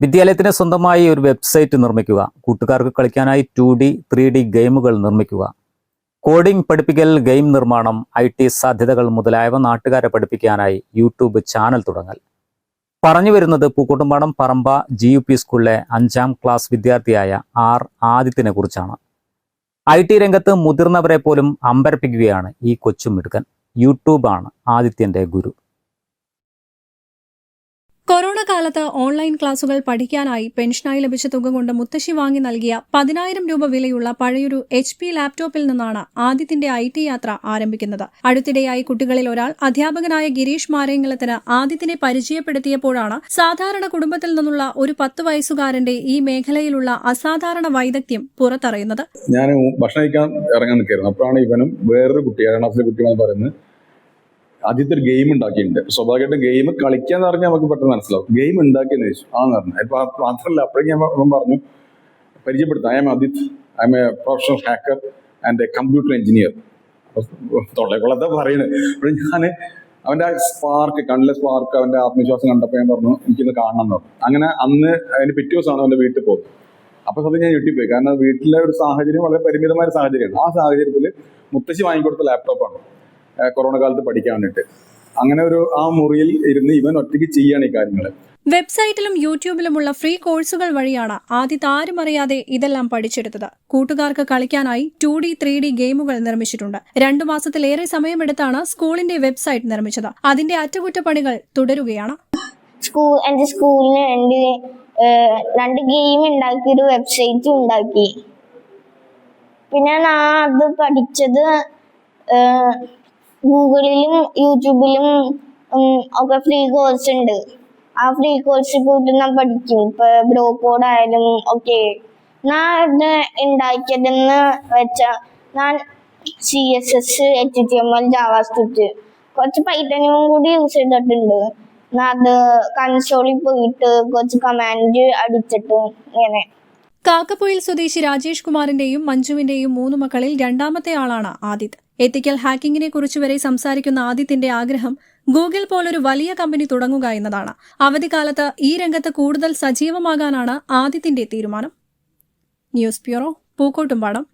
വിദ്യാലയത്തിന് സ്വന്തമായി ഒരു വെബ്സൈറ്റ് നിർമ്മിക്കുക കൂട്ടുകാർക്ക് കളിക്കാനായി ടു ഡി ത്രീ ഡി ഗെയിമുകൾ നിർമ്മിക്കുക കോഡിംഗ് പഠിപ്പിക്കൽ ഗെയിം നിർമ്മാണം ഐ ടി സാധ്യതകൾ മുതലായവ നാട്ടുകാരെ പഠിപ്പിക്കാനായി യൂട്യൂബ് ചാനൽ തുടങ്ങൽ. പറഞ്ഞു വരുന്നത് പൂക്കോട്ടുംപാടം പറമ്പ ജി യു പി സ്കൂളിലെ അഞ്ചാം ക്ലാസ് വിദ്യാർത്ഥിയായ ആർ ആദിത്യനെ കുറിച്ചാണ്. ഐ ടി രംഗത്ത് മുതിർന്നവരെ പോലും അമ്പരപ്പിക്കുകയാണ് ഈ കൊച്ചുമിടുക്കൻ യൂട്യൂബാണ് ആദിത്യന്റെ ഗുരു. കൊറോണ കാലത്ത് ഓൺലൈൻ ക്ലാസുകൾ പഠിക്കാനായി പെൻഷനായി ലഭിച്ച തുക കൊണ്ട് മുത്തശ്ശി വാങ്ങി നൽകിയ പതിനായിരം രൂപ വിലയുള്ള പഴയൊരു എച്ച് പി ലാപ്ടോപ്പിൽ നിന്നാണ് ആദ്യത്തിന്റെ ഐ ടി യാത്ര ആരംഭിക്കുന്നത്. അടുത്തിടെയായി കുട്ടികളിൽ ഒരാൾ അധ്യാപകനായ ഗിരീഷ് മാരേങ്കലത്തിന് ആദ്യത്തിനെ പരിചയപ്പെടുത്തിയപ്പോഴാണ് സാധാരണ കുടുംബത്തിൽ നിന്നുള്ള ഒരു പത്ത് വയസ്സുകാരന്റെ ഈ മേഖലയിലുള്ള അസാധാരണ വൈദഗ്ധ്യം പുറത്തറിയുന്നത്. ഞാൻ ഭക്ഷണം കഴിക്കാൻ ഇറങ്ങാൻ നിൽക്കായിരുന്നു അപ്പോഴാണ് ഇവനും വേറൊരു കുട്ടി ഏഴാം ക്ലാസ്സിലെ കുട്ടി പറയുന്നത് ആദ്യത്തെ ഒരു ഗെയിം ഉണ്ടാക്കിയിട്ടുണ്ട്. സ്വാഭാവികമായിട്ട് ഗെയിം കളിക്കാന്ന് പറഞ്ഞാൽ നമുക്ക് പെട്ടെന്ന് മനസ്സിലാവും. ഗെയിം ഉണ്ടാക്കിയെന്ന് ചോദിച്ചു. ആന്ന് പറഞ്ഞു. അപ്പൊ മാത്രമല്ല അപ്പോഴേക്കും ഞാൻ പറഞ്ഞു പരിചയപ്പെടുത്താം. I'm Adith I'm a professional hacker and a computer engineer തൊള്ളക്കൊള്ളത്തെ പറയുന്നത് അപ്പോൾ ഞാൻ അവന്റെ ആ സ്പാർക്ക് കണ്ണിലെ സ്പാർക്ക് അവന്റെ ആത്മവിശ്വാസം കണ്ടപ്പോൾ ഞാൻ പറഞ്ഞു എനിക്കിന്ന് കാണണം എന്ന് പറഞ്ഞു. അങ്ങനെ അന്ന് അതിന്റെ പിറ്റേ ദിവസമാണ് അവന്റെ വീട്ടിൽ പോകും അപ്പൊ സത്യം ഞാൻ ഞെട്ടിപ്പോയി കാരണം വീട്ടിലെ ഒരു സാഹചര്യം വളരെ പരിമിതമായ സാഹചര്യമാണ്. ആ സാഹചര്യത്തിൽ മുത്തശ്ശി വാങ്ങിക്കൊടുത്ത ലാപ്ടോപ്പാണ് കൊറോണ കാലത്ത് പഠിക്കാൻ വേണ്ടിയിട്ട് അങ്ങനെ ഒരു ആ മുറിയിൽ ഇരുന്ന് ഇവൻ ഒറ്റയ്ക്ക് ചെയ്യാണ് ഈ കാര്യങ്ങൾ. വെബ്സൈറ്റിലും യൂട്യൂബിലുമുള്ള ഫ്രീ കോഴ്സുകൾ വഴിയാണ് ആദ്യത്തെ ആരും അറിയാതെ ഇതെല്ലാം പഠിച്ചെടുത്തത്. കൂട്ടുകാർക്ക് കളിക്കാനായി ടു ഡി ത്രീ ഡി ഗെയിമുകൾ നിർമ്മിച്ചിട്ടുണ്ട്. രണ്ടു മാസത്തിലേറെ സമയമെടുത്താണ് സ്കൂളിന്റെ വെബ്സൈറ്റ് നിർമ്മിച്ചത്. അതിന്റെ അറ്റകുറ്റപ്പണികൾ തുടരുകയാണ്. സ്കൂൾ എന്റെ സ്കൂളിന് രണ്ട് രണ്ട് ഗെയിം ഉണ്ടാക്കി ഒരു വെബ്സൈറ്റ് ഉണ്ടാക്കി. പിന്നെ ഞാൻ അത് പഠിച്ചത് ഗൂഗിളിലും യൂട്യൂബിലും ഒക്കെ ഫ്രീ കോഴ്സ് ഉണ്ട്. ആ ഫ്രീ കോഴ്സ് പോയിട്ട് ഞാൻ പഠിക്കും. ഇപ്പൊ ബ്രോ കോഡ് ആയാലും ഒക്കെ. ഞാൻ ഇത് ഉണ്ടാക്കിയതെന്ന് വെച്ചാൽ ഞാൻ C S S H T M L JavaScript കുറച്ച് പൈത്തനും കൂടി യൂസ് ചെയ്തിട്ടുണ്ട്. ഞാൻ അത് കൺസോളിൽ പോയിട്ട് കുറച്ച് കമാൻഡ് അടിച്ചിട്ട് ഇങ്ങനെ. കാക്കപ്പൊയിൽ സ്വദേശി രാജേഷ് കുമാറിന്റെയും മഞ്ജുവിന്റെയും മൂന്ന് മക്കളിൽ രണ്ടാമത്തെ ആളാണ് ആദിത്. എത്തിക്കൽ ഹാക്കിങ്ങിനെ കുറിച്ച് വരെ സംസാരിക്കുന്ന ആദിത്യന്റെ ആഗ്രഹം ഗൂഗിൾ പോലൊരു വലിയ കമ്പനി തുടങ്ങുക എന്നതാണ്. അവധിക്കാലത്ത് ഈ രംഗത്ത് കൂടുതൽ സജീവമാകാനാണ് ആദിത്യന്റെ തീരുമാനം. News bureau Pookkottumpadam.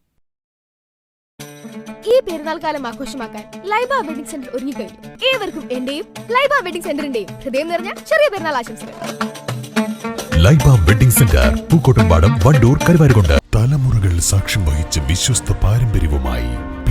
ഈ പെരുന്നാൾ കാലം ആഘോഷമാക്കാൻ ലൈബ വെഡിംഗ് സെന്റർ ഒരുങ്ങിക്കഴിഞ്ഞു. ഏവർക്കും എന്റെയും ലൈബ വെഡിംഗ് സെന്ററിന്റെയും ഹൃദയം നിറഞ്ഞ ചെറിയ പെരുന്നാൾ ആശംസകൾ. Laiba wedding centre Pookkottumpadam Wandoor Karuvarakundu. തലമുറകൾ സാക്ഷ്യം വഹിച്ച വിശ്വസ്ത പാരമ്പര്യവുമായി